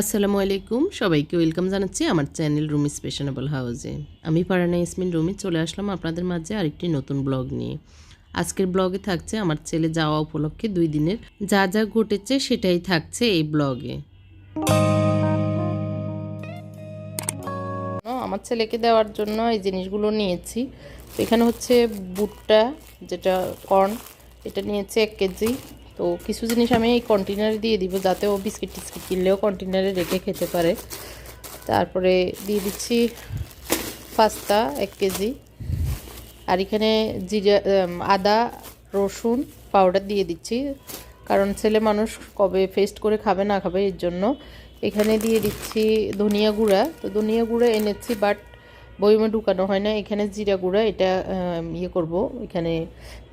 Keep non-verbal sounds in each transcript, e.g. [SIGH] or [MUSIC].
আসসালামু আলাইকুম। সবাইকে ওয়েলকাম জানাচ্ছি আমার চ্যানেল রুমি স্পেশনেবল হাউসে। আমি পারানা ইসমিন রুমি চলে আসলাম আপনাদের মাঝে আরেকটি নতুন ব্লগ নিয়ে। আজকের ব্লগে থাকছে আমার ছেলে যাওয়া উপলক্ষে দুই দিনের যা যা ঘটেছে সেটাই থাকছে এই ব্লগে। আমার ছেলেকে দেওয়ার জন্য এই জিনিসগুলো নিয়েছি। এখানে হচ্ছে বুটটা, যেটা কর্ন, এটা নিয়েছে এক কেজি। তো কিছু জিনিস আমি এই কন্টেনারে দিয়ে দিব, যাতে ও বিস্কিট টিস্কিট কিনলেও কন্টেনারে রেখে খেতে পারে। তারপরে দিয়ে দিচ্ছি পাস্তা এক কেজি। আর এখানে জিরা আদা, রসুন পাউডার দিয়ে দিচ্ছি। কারণ ছেলে মানুষ কবে ফেস্ট করে খাবে না খাবে এর জন্য। এখানে দিয়ে দিচ্ছি ধনিয়া গুঁড়া। তো ধনিয়া গুঁড়া এনেছি বাট বইমে ঢুকানো হয় না। এখানে জিরা গুঁড়া, এটা ইয়ে করব, এখানে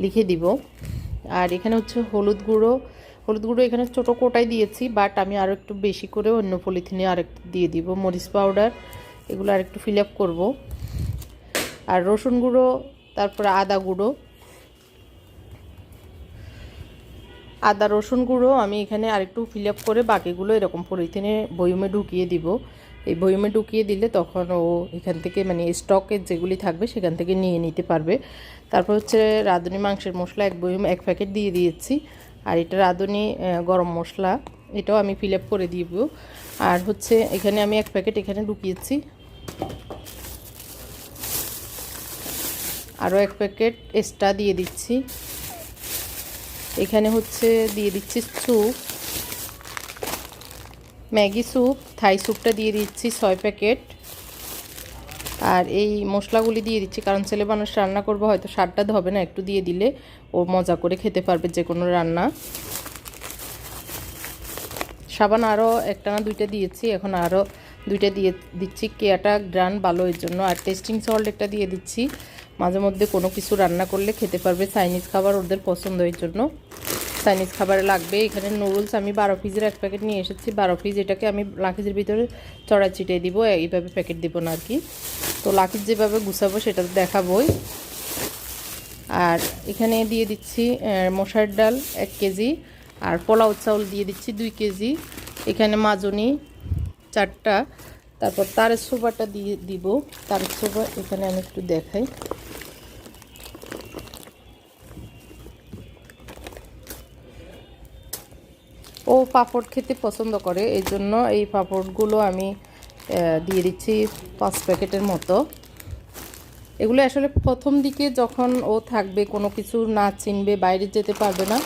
লিখে দিব। আর এখানে হচ্ছে হলুদ গুঁড়ো হলুদ গুঁড়ো এখানে ছোটো কোটাই দিয়েছি বাট আমি আরও একটু বেশি করে অন্য পলিথিনে আরেকটু দিয়ে দিব, মরিচ পাউডার এগুলো আরেকটু ফিল আপ করব। আর রসুন গুঁড়ো, তারপরে আদা গুঁড়ো। আদা রসুন গুঁড়ো আমি এখানে আরেকটু ফিল আপ করে বাকিগুলো এরকম পলিথিনে বয়মে ঢুকিয়ে দিব। এই বয়মে ঢুকিয়ে দিলে তখন ও এখান থেকে মানে স্টকের যেগুলি থাকবে সেখান থেকে নিয়ে নিতে পারবে। তারপর হচ্ছে রাঁধুনি মাংসের মশলা এক বয়ম এক প্যাকেট দিয়ে দিয়েছি। আর এটা রাঁধুনি গরম মশলা, এটাও আমি ফিল আপ করে দিব। আর হচ্ছে এখানে আমি এক প্যাকেট এখানে ঢুকিয়েছি। আরও এক প্যাকেট এক্সট্রা দিয়ে দিচ্ছি। এখানে হচ্ছে দিয়ে দিচ্ছি স্যুপ ম্যাগি স্যুপ, থাই স্যুপটা দিয়ে দিচ্ছি ছয় প্যাকেট। আর এই মশলাগুলি দিয়ে দিচ্ছি, কারণ ছেলে মানুষ রান্না করব, হয়তো স্বাদটা হবে না একটু দিয়ে দিলে। ও মজা করে খেতে পারবে যে কোনো রান্না। সাবান আরও একটা না দুইটা দিয়েছি, এখন আরও দুইটা দিয়ে দিচ্ছি। কেয়াটা গ্রান ভালো এর জন্য। আর টেস্টিং সল্ট একটা দিয়ে দিচ্ছি। মাঝে মধ্যে কোনো কিছু রান্না করলে খেতে পারবে। চাইনিজ খাবার ওদের পছন্দ এর জন্য। চাইনিজ খাবারে লাগবে। এখানে নুডলস আমি বারো পিসের এক প্যাকেট নিয়ে এসেছি। বারো পিস এটাকে আমি লাখিজের ভিতরে চড়া চিটিয়ে দিব, এইভাবে প্যাকেট দিব না আর কি। তো লাখিজ যেভাবে গুছাবো সেটা দেখাবোই। আর এখানে দিয়ে দিচ্ছি মশার ডাল এক কেজি, আর পোলাও চাউল দিয়ে দিচ্ছি দুই কেজি। এখানে মাজনি চারটা, তারপর তারের সোবাটা দিয়ে দিব। তারের সোবা এখানে আমি একটু দেখাই। ও পাঁপড় খেতে পছন্দ করে এই জন্য এই পাঁপড়গুলো আমি দিয়ে দিচ্ছি পাঁচ প্যাকেটের মতো। এগুলো আসলে প্রথম দিকে যখন ও থাকবে, কোনো কিছু না চিনবে, বাইরে যেতে পারবে না,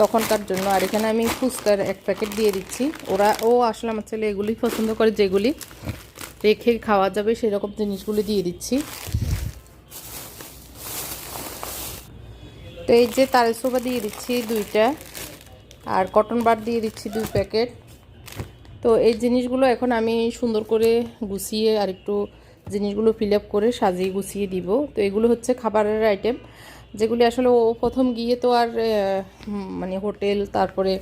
তখনকার জন্য। আর এখানে আমি ফুচকার এক প্যাকেট দিয়ে দিচ্ছি। ওরা, ও আসলে আমার ছেলে এগুলি পছন্দ করে, যেগুলি রেখে খাওয়া যাবে, সেরকম জিনিসগুলি দিয়ে দিচ্ছি। তো এই যে তারের দিয়ে দিচ্ছি দুইটা। আর কটন বার দিয়ে দিচ্ছি দুই প্যাকেট তো এই জিনিসগুলো এখন আমি সুন্দর করে গুছিয়ে আর একটু জিনিসগুলো ফিল আপ করে সাজিয়ে গুছিয়ে দিব। তো এগুলো হচ্ছে খাবারের আইটেম যেগুলি আসলে ও প্রথম গিয়ে তো আর মানে হোটেল, তারপরে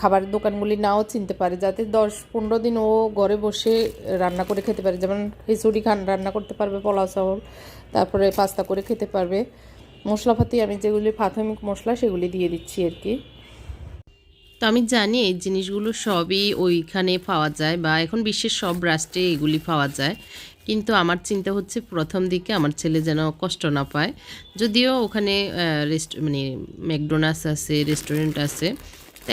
খাবারের দোকানগুলি নাও চিনতে পারে। যাতে দশ পনেরো দিন ও ঘরে বসে রান্না করে খেতে পারে। যেমন খিচুড়ি খান, রান্না করতে পারবে, পোলাও চাউল, তারপরে পাস্তা করে খেতে পারবে। মশলাপাতি আমি যেগুলি প্রাথমিক মশলা সেগুলি দিয়ে দিচ্ছি আর কি। তো আমি জানি এই জিনিসগুলো সবই ওইখানে পাওয়া যায় বা এখন বিশ্বের সব রাষ্ট্রে এগুলি পাওয়া যায়। কিন্তু আমার চিন্তা হচ্ছে প্রথম দিকে আমার ছেলে যেন কষ্ট না পায়। যদিও ওখানে রেস্ট মানে ম্যাকডোনাস আছে রেস্টুরেন্ট আছে।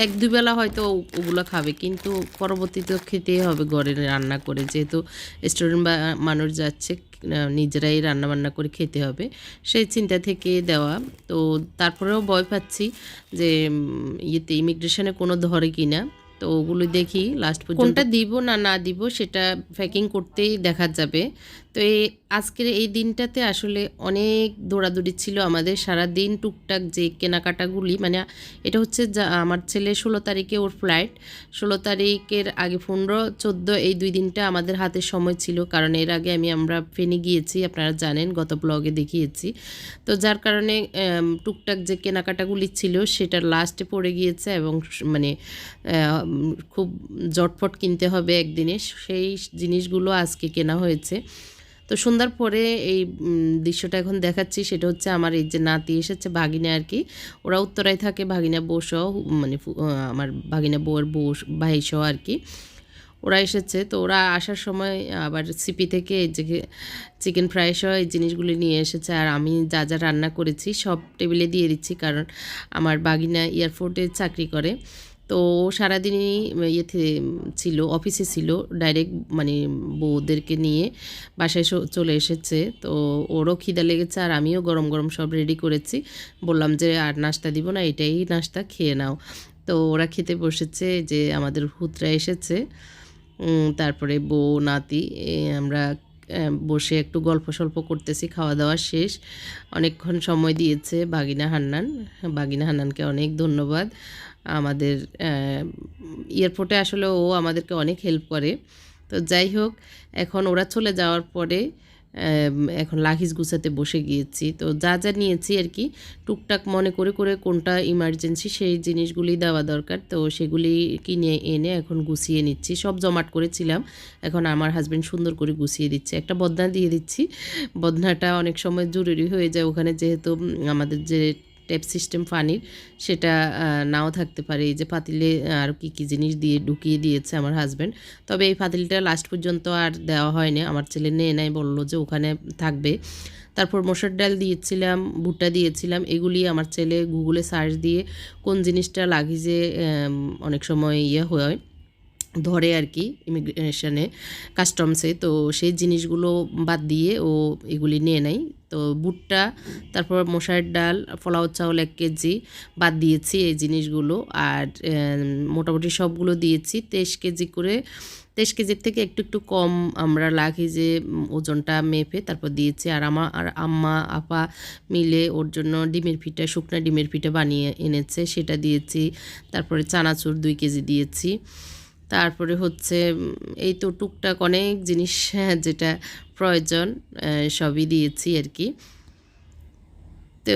এক দুবেলা হয়তো ওগুলো খাবে, কিন্তু পরবর্তীতে খেতেই হবে ঘরে রান্না করে। যেহেতু স্টুডেন্ট বা মানুষ যাচ্ছে, নিজেরাই রান্না বান্না করে খেতে হবে। সেই চিন্তা থেকে দেওয়া। তো তারপরেও ভয় পাচ্ছি যে ইয়েতে ইমিগ্রেশনে কোনো ধরে কিনা। তো ওগুলো দেখি লাস্ট পর্যন্ত। কোনটা দিব না না দিব সেটা প্যাকিং করতেই দেখা যাবে। তো এই আজকের এই দিনটাতে আসলে অনেক দৌড়াদৌড়ি ছিল আমাদের। সারা দিন টুকটাক যে কেনাকাটাগুলি মানে এটা হচ্ছে যা আমার ছেলে ষোলো তারিখে ওর ফ্লাইট ষোলো তারিখের আগে পনেরো, চোদ্দ এই দুই দিনটা আমাদের হাতে সময় ছিল। কারণ এর আগে আমি আমরা ফেনে গিয়েছি, আপনারা জানেন, গত ব্লগে দেখিয়েছি। তো যার কারণে টুকটাক যে কেনাকাটাগুলি ছিল সেটা লাস্টে পড়ে গিয়েছে এবং মানে খুব জটফট কিনতে হবে একদিনে। সেই জিনিসগুলো আজকে কেনা হয়েছে। তো সন্ধ্যার পরে এই দৃশ্যটা এখন দেখাচ্ছি। সেটা হচ্ছে আমার এই যে নাতি এসেছে, ভাগিনা আর কি। ওরা উত্তরায় থাকে, ভাগিনা বউসহ মানে আমার ভাগিনা বউয়ের বউ ভাইসহ আর কি। ওরা এসেছে, তো ওরা আসার সময় আবার সিপি থেকে এই যে চিকেন ফ্রাই সহ এই জিনিসগুলি নিয়ে এসেছে। আর আমি যা যা রান্না করেছি সব টেবিলে দিয়ে দিচ্ছি, কারণ আমার বাগিনা এয়ারপোর্টে চাকরি করে। তো সারাদিনই ইয়েতে ছিল, অফিসে ছিল ডাইরেক্ট মানে বউদেরকে নিয়ে বাসায় চলে এসেছে। তো ওরও খিদা লেগেছে আর আমিও গরম গরম সব রেডি করেছি। বললাম যে আর নাস্তা দিব না, এটাই নাস্তা, খেয়ে নাও। তো ওরা খেতে বসেছে যে আমাদের হুতরা এসেছে। তারপরে বউ, নাতি আমরা বসে একটু গল্প সল্প করতেছি, খাওয়া দাওয়া শেষ। অনেকক্ষণ সময় দিয়েছে বাগিনা হান্নান। বাগিনা হান্নানকে অনেক ধন্যবাদ। আমাদের এয়ারপোর্টে আসলে ও আমাদেরকে অনেক হেল্প করে। তো যাই হোক, এখন ওরা চলে যাওয়ার পরে এখন লাখিস গুছাতে বসে গিয়েছি। তো যা যা নিয়েছি আর কি, টুকটাক মনে করে করে কোনটা ইমার্জেন্সি সেই জিনিসগুলি দেওয়া দরকার। তো সেগুলি কিনে এনে এখন গুছিয়ে নিচ্ছি। সব জমাট করেছিলাম, এখন আমার হাজব্যান্ড সুন্দর করে গুছিয়ে দিচ্ছে। একটা বদনা দিয়ে দিচ্ছি। বদনাটা অনেক সময় জরুরি হয়ে যায় ওখানে, যেহেতু আমাদের যে ট্যাপ সিস্টেম পানির সেটা নাও থাকতে পারে। এই যে পাতিলে আর কি কি জিনিস দিয়ে ঢুকিয়ে দিয়েছে আমার হাজব্যান্ড তবে এই পাতিলটা লাস্ট পর্যন্ত আর দেওয়া হয়নি। আমার ছেলে নিয়ে নেয় বলল যে ওখানে থাকবে। তারপর মশার ডাল দিয়েছিলাম, ভুট্টা দিয়েছিলাম, এগুলি আমার ছেলে গুগলে সার্চ দিয়ে কোন জিনিসটা লাগিয়ে অনেক সময় ইয়ে হয়। ধরে আর কি ইমিগ্রেশনে কাস্টমসে তো সেই জিনিসগুলো বাদ দিয়ে ও এগুলি নিয়ে নেয়। তো ভুট্টা তারপর মশার ডাল ফলাও চাউল এক কেজি বাদ দিয়েছি এই জিনিসগুলো। আর মোটামুটি সবগুলো দিয়েছি। তেইশ কেজি করে, তেইশ কেজির থেকে একটু একটু কম আমরা লাগি যে ওজনটা মেপে তারপর দিয়েছি। আর আমা, আর আম্মা, আপা মিলে ওর জন্য ডিমের পিঠা, শুকনা ডিমের পিঠা বানিয়ে এনেছে, সেটা দিয়েছি। তারপরে চানাচুর দুই কেজি দিয়েছি। তারপরে হচ্ছে এই তো টুকটাক অনেক জিনিস হ্যাঁ, যেটা প্রয়োজন সবই দিয়েছি আর কি। তো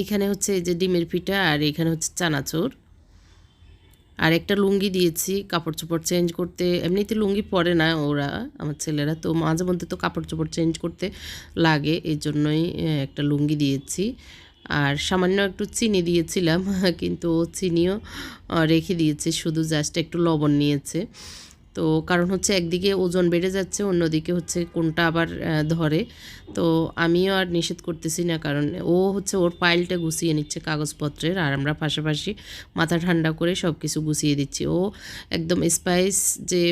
এখানে হচ্ছে এই যে ডিমের পিঠা আর এখানে হচ্ছে চানাচুর। আর একটা লুঙ্গি দিয়েছি কাপড় চোপড় চেঞ্জ করতে এমনিতে লুঙ্গি পরে না ওরা আমার ছেলেরা তো মাঝে মধ্যে তো কাপড় চোপড় চেঞ্জ করতে লাগে এই জন্যই একটা লুঙ্গি দিয়েছি। আর সামান্য একটু চিনি দিয়েছিলাম, [LAUGHS] কিন্তু ও চিনিও রেখে দিয়েছে, শুধু জাস্ট একটু লবণ নিয়েছে। তো কারণ হচ্ছে একদিকে ওজন বেড়ে যাচ্ছে, অন্যদিকে হচ্ছে কোনটা আবার ধরে। তো আমিও আর নিষেধ করতেছি না, কারণ ও হচ্ছে ওর পাইলটা গুছিয়ে নিচ্ছে কাগজপত্রের, আর আমরা পাশাপাশি মাথা ঠান্ডা করে সব কিছু গুছিয়ে দিচ্ছি। ও একদম স্পাইস যে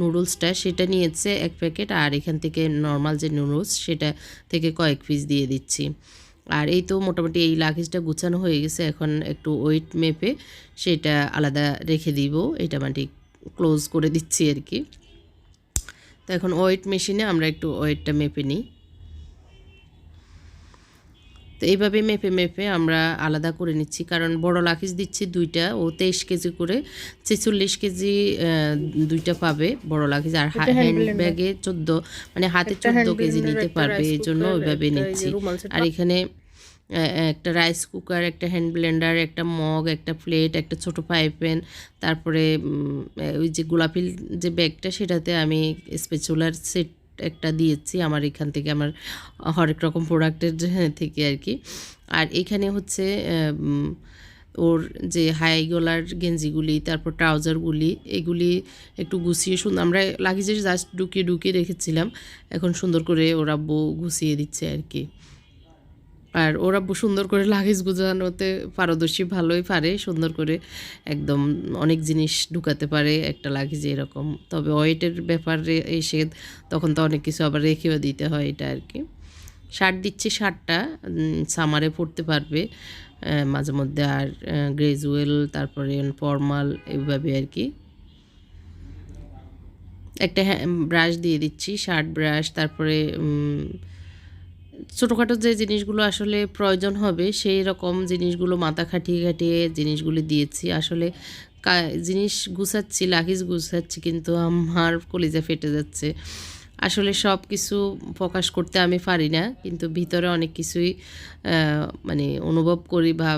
নুডলসটা সেটা নিয়েছে এক প্যাকেট, আর এখান থেকে নর্মাল যে নুডলস সেটা থেকে কয়েক পিস দিয়ে দিচ্ছি। আর এই তো মোটামুটি এই লাগেজটা গুছানো হয়ে গেছে, এখন একটু ওয়েট মেপে সেটা আলাদা রেখে দিব। এটা মাটি ক্লোজ করে দিচ্ছি আর কি। তো এখন ওয়েট মেশিনে আমরা একটু ওয়েটটা মেপে নিই। তো এইভাবে মেপে মেপে আমরা আলাদা করে নিচ্ছি। কারণ বড় লাখিস দিচ্ছি দুইটা ও তেইশ কেজি করে ছেচল্লিশ কেজি দুইটা পাবে বড় লাখিস আর হ্যান্ড ব্যাগে চোদ্দ মানে হাতে চোদ্দ কেজি নিতে পারবে এই জন্য ওইভাবে নিচ্ছি। আর এখানে একটা রাইস কুকার একটা হ্যান্ড ব্লেন্ডার একটা মগ একটা প্লেট একটা ছোট পাইপেন তারপরে ওই যে গোলাপিল যে ব্যাগটা সেটাতে আমি স্পেচুলার সেট একটা দিয়েছি আমার এখান থেকে আমার হরেক রকম প্রোডাক্টের থেকে আর কি। আর এখানে হচ্ছে ওর যে হাই গলার গেঞ্জিগুলি, তারপর ট্রাউজারগুলি, এগুলি একটু গুছিয়ে সুন্দর আমরা লাগেজে জাস্ট ঢুকিয়ে ঢুকিয়ে রেখেছিলাম। এখন সুন্দর করে ওরা বউ গুছিয়ে দিচ্ছে আর কি। আর ওরা সুন্দর করে লাগেজ গুজানোতে পারদর্শী, ভালোই পারে, সুন্দর করে একদম অনেক জিনিস ঢুকাতে পারে, একটা লাগেজে এরকম। তবে ওয়েটের ব্যাপারে এসে তখন তো অনেক কিছু আবার রেখেও দিতে হয় এটা আর কি। শার্ট দিচ্ছি শার্টটা সামারে পরতে পারবে মাঝে মধ্যে আর গ্রেজুয়েল, তারপরে ফর্মাল এইভাবে আর কি। একটা ব্রাশ দিয়ে দিচ্ছি, শার্ট ব্রাশ, তারপরে ছোটোখাটো যে জিনিসগুলো আসলে প্রয়োজন হবে, সেই রকম জিনিসগুলো মাথা খাটিয়ে খাটিয়ে জিনিসগুলি দিয়েছি। আসলে জিনিস গুছাচ্ছি, লাগেজ গুছাচ্ছি, কিন্তু আমার কলিজা ফেটে যাচ্ছে। আসলে সব কিছু প্রকাশ করতে আমি পারি না, কিন্তু ভিতরে অনেক কিছুই মানে অনুভব করি বা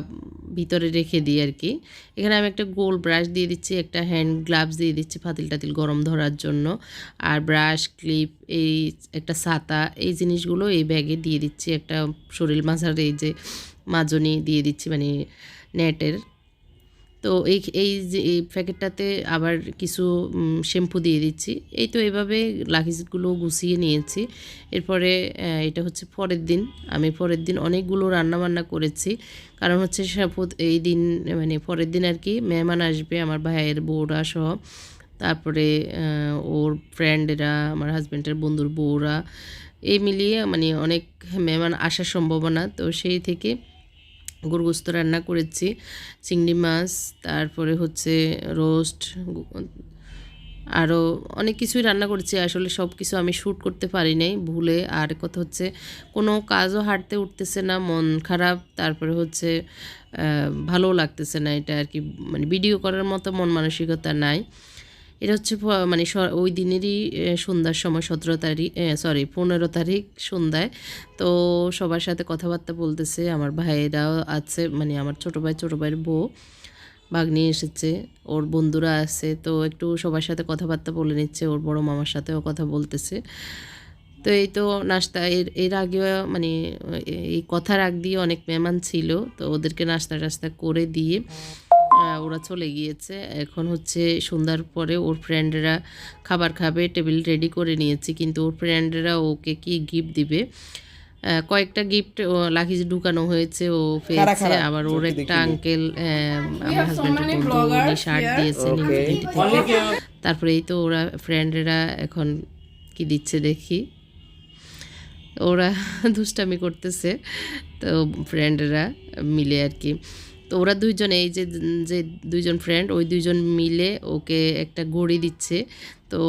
ভিতরে রেখে দিই আর কি। এখানে আমি একটা গোল ব্রাশ দিয়ে দিচ্ছি, একটা হ্যান্ড গ্লাভস দিয়ে দিচ্ছি ফাতিল টাতিল গরম ধরার জন্য। আর ব্রাশ ক্লিপ এই একটা ছাতা, এই জিনিসগুলো এই ব্যাগে দিয়ে দিচ্ছি। একটা শরীর মাঝার এই যে মাজনি দিয়ে দিচ্ছি মানে নেটের তো এই এই যে, এই প্যাকেটটাতে আবার কিছু শ্যাম্পু দিয়ে দিচ্ছি। এই তো এভাবে লাগেজগুলো গুছিয়ে নিয়েছি। এরপরে এটা হচ্ছে পরের দিন। আমি পরের দিন অনেকগুলো রান্না বান্না করেছি। কারণ হচ্ছে এই দিন মানে পরের দিন আর কি মেহমান আসবে, আমার ভাইয়ের বউরা সহ। তারপরে ওর ফ্রেন্ডেরা আমার হাজব্যান্ডের বন্ধুর বউরা। এই মিলিয়ে মানে অনেক মেহমান আসার সম্ভাবনা। তো সেই থেকে গরুগোস্ত রান্না করেছি, চিংড়ি মাছ, তারপরে হচ্ছে রোস্ট আরও অনেক কিছুই রান্না করেছি। আসলে সব কিছু আমি শ্যুট করতে পারি নাই, ভুলে। আর কথা হচ্ছে, কোনো কাজও হাঁটতে উঠতেছে না, মন খারাপ, তারপরে হচ্ছে ভালোও লাগতেছে না এটা আর কি। মানে ভিডিও করার মতো মন মানসিকতা নাই। এটা হচ্ছে মানে ওই দিনেরই সন্ধ্যার সময় সতেরো তারিখ সরি পনেরো তারিখ সন্ধ্যায়। তো সবার সাথে কথাবার্তা বলতেছে, আমার ভাইয়েরাও আছে মানে আমার ছোটো ভাই, ছোটো ভাইয়ের বউ, ভাগ্নি এসেছে, ওর বন্ধুরা আছে, তো একটু সবার সাথে কথাবার্তা বলে নিচ্ছে, ওর বড় মামার সাথেও কথা বলতেছে। তো এই তো নাস্তা, এর এর আগেও মানে এই কথার আগ দিয়ে অনেক মেহমান ছিল, তো ওদেরকে নাস্তা টাস্তা করে দিয়ে ওরা চলে গিয়েছে। এখন হচ্ছে সন্ধ্যার পরে ওর ফ্রেন্ডরা খাবার খাবে টেবিল রেডি করে নিয়েছি কিন্তু ওর ফ্রেন্ডরা ওকে কি গিফট দিবে? কয়েকটা গিফট লাগেজ ঢুকানো হয়েছে ও পেয়েছে। আবার ওর একটা আঙ্কেল আমার হাজব্যান্ডের বন্ধু উনি শার্ট থেকে। তারপরে এই তো ওরা ফ্রেন্ডেরা এখন কি দিচ্ছে দেখি। ওরা [LAUGHS] দুষ্টামি করতেছে। তো ফ্রেন্ডরা মিলে আর কি। তো ওরা দুইজন এই যে যে দুইজন ফ্রেন্ড ওই দুইজন মিলে ওকে একটা ঘড়ি দিচ্ছে তো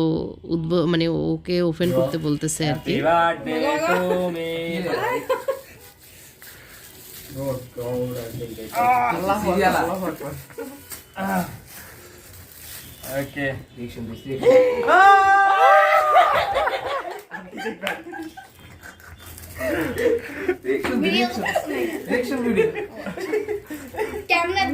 উদ্ভ মানে ওকে ওপেন করতে বলতেছে আর কি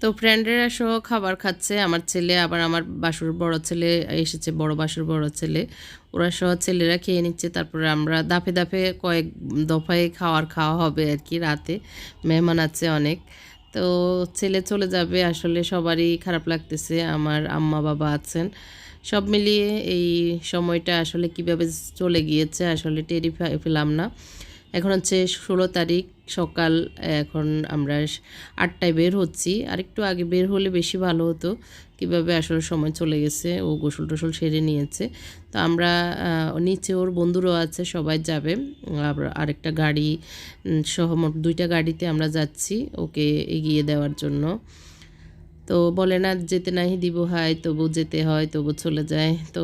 তো ফ্রেন্ডেরা সহ খাবার খাচ্ছে। আমার ছেলে, আবার আমার বাসুর বড় ছেলে এসেছে, বড় বাসুর বড় ছেলে। ওরা সহ ছেলেরা খেয়ে নিচ্ছে, তারপরে আমরা দাফে দাফে কয়েক দফায় খাওয়ার খাওয়া হবে আর কি রাতে। মেহমান আছে অনেক। তো ছেলে চলে যাবে, আসলে সবারই খারাপ লাগতেছে। আমার আম্মা বাবা আছেন। সব মিলিয়ে এই সময়টা আসলে কীভাবে চলে গিয়েছে, আসলে টেরি পেলাম না। এখন হচ্ছে ষোলো তারিখ সকাল, এখন আমরা আটটায় বের হচ্ছি। আর একটু আগে বের হলে বেশি ভালো হতো। কীভাবে আসলে সময় চলে গেছে, ও গোসল টোসল সেরে নিয়েছে। তো আমরা নিচে ওর বন্ধুরাও আছে, সবাই যাবে। আরেকটা গাড়ি সহ দুইটা গাড়িতে আমরা যাচ্ছি ওকে এগিয়ে দেওয়ার জন্য। তো বলে না, যেতে নাই দিব, হয়, তবু যেতে হয়, তবু চলে যায়। তো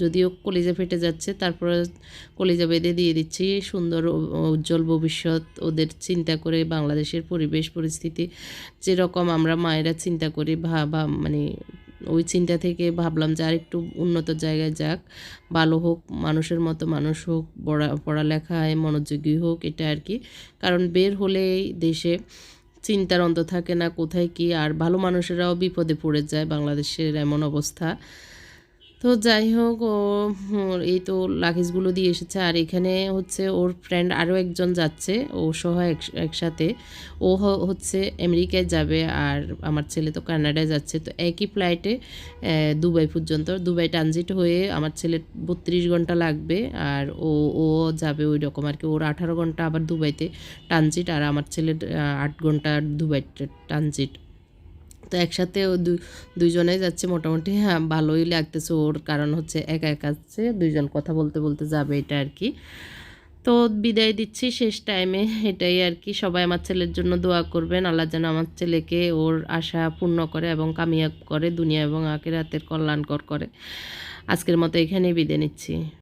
যদিও কলিজা ফেটে যাচ্ছে, তারপরে কলিজা বেঁধে দিয়ে দিচ্ছি। সুন্দর উজ্জ্বল ভবিষ্যৎ, ওদের চিন্তা করে বাংলাদেশের পরিবেশ, পরিস্থিতি যেরকম আমরা মায়েরা চিন্তা করি ভাবা মানে ওই চিন্তা থেকে ভাবলাম যে আর একটু উন্নত জায়গায় যাক। ভালো হোক, মানুষের মতো মানুষ হোক, পড়া, পড়ালেখায় মনোযোগী হোক, এটা আর কি। কারণ বের হলেই দেশে চিন্তার অন্ত থাকে না, কোথায় কি, আর ভালো মানুষেরাও বিপদে পড়ে যায় বাংলাদেশের এমন অবস্থা। তো যাই হোক, ও এই তো লাগেজগুলো দিয়ে এসেছে। আর এখানে হচ্ছে ওর ফ্রেন্ড আরও একজন যাচ্ছে, ও সহ এক- একসাথে। ও হচ্ছে আমেরিকায় যাবে আর আমার ছেলে তো কানাডায় যাচ্ছে। তো একই ফ্লাইটে দুবাই পর্যন্ত। দুবাই ট্রানজিট হয়ে আমার ছেলের বত্রিশ ঘণ্টা লাগবে আর ও ও যাবে ওই রকম আর কি। ওর আঠারো ঘণ্টা আবার দুবাইতে ট্রানজিট আর আমার ছেলের আট ঘণ্টা দুবাই ট্রানজিট তো একসাথে ও দুইজনে যাচ্ছে মোটামুটি হ্যাঁ ভালোই লাগতেছে। ওর কারণ হচ্ছে একা একা যাচ্ছে দুইজন কথা বলতে বলতে যাবে এটা আর কি। তো বিদায় দিচ্ছি শেষ টাইমে এটাই আর কি। সবাই আমার ছেলের জন্য দোয়া করবেন। আল্লাহ যেন আমার ছেলেকে ওর আশা পূর্ণ করে এবং কামিয়াব করে, দুনিয়া এবং আখেরাতের কল্যাণকর করে। আজকের মতো এখানেই বিদায় নিচ্ছি।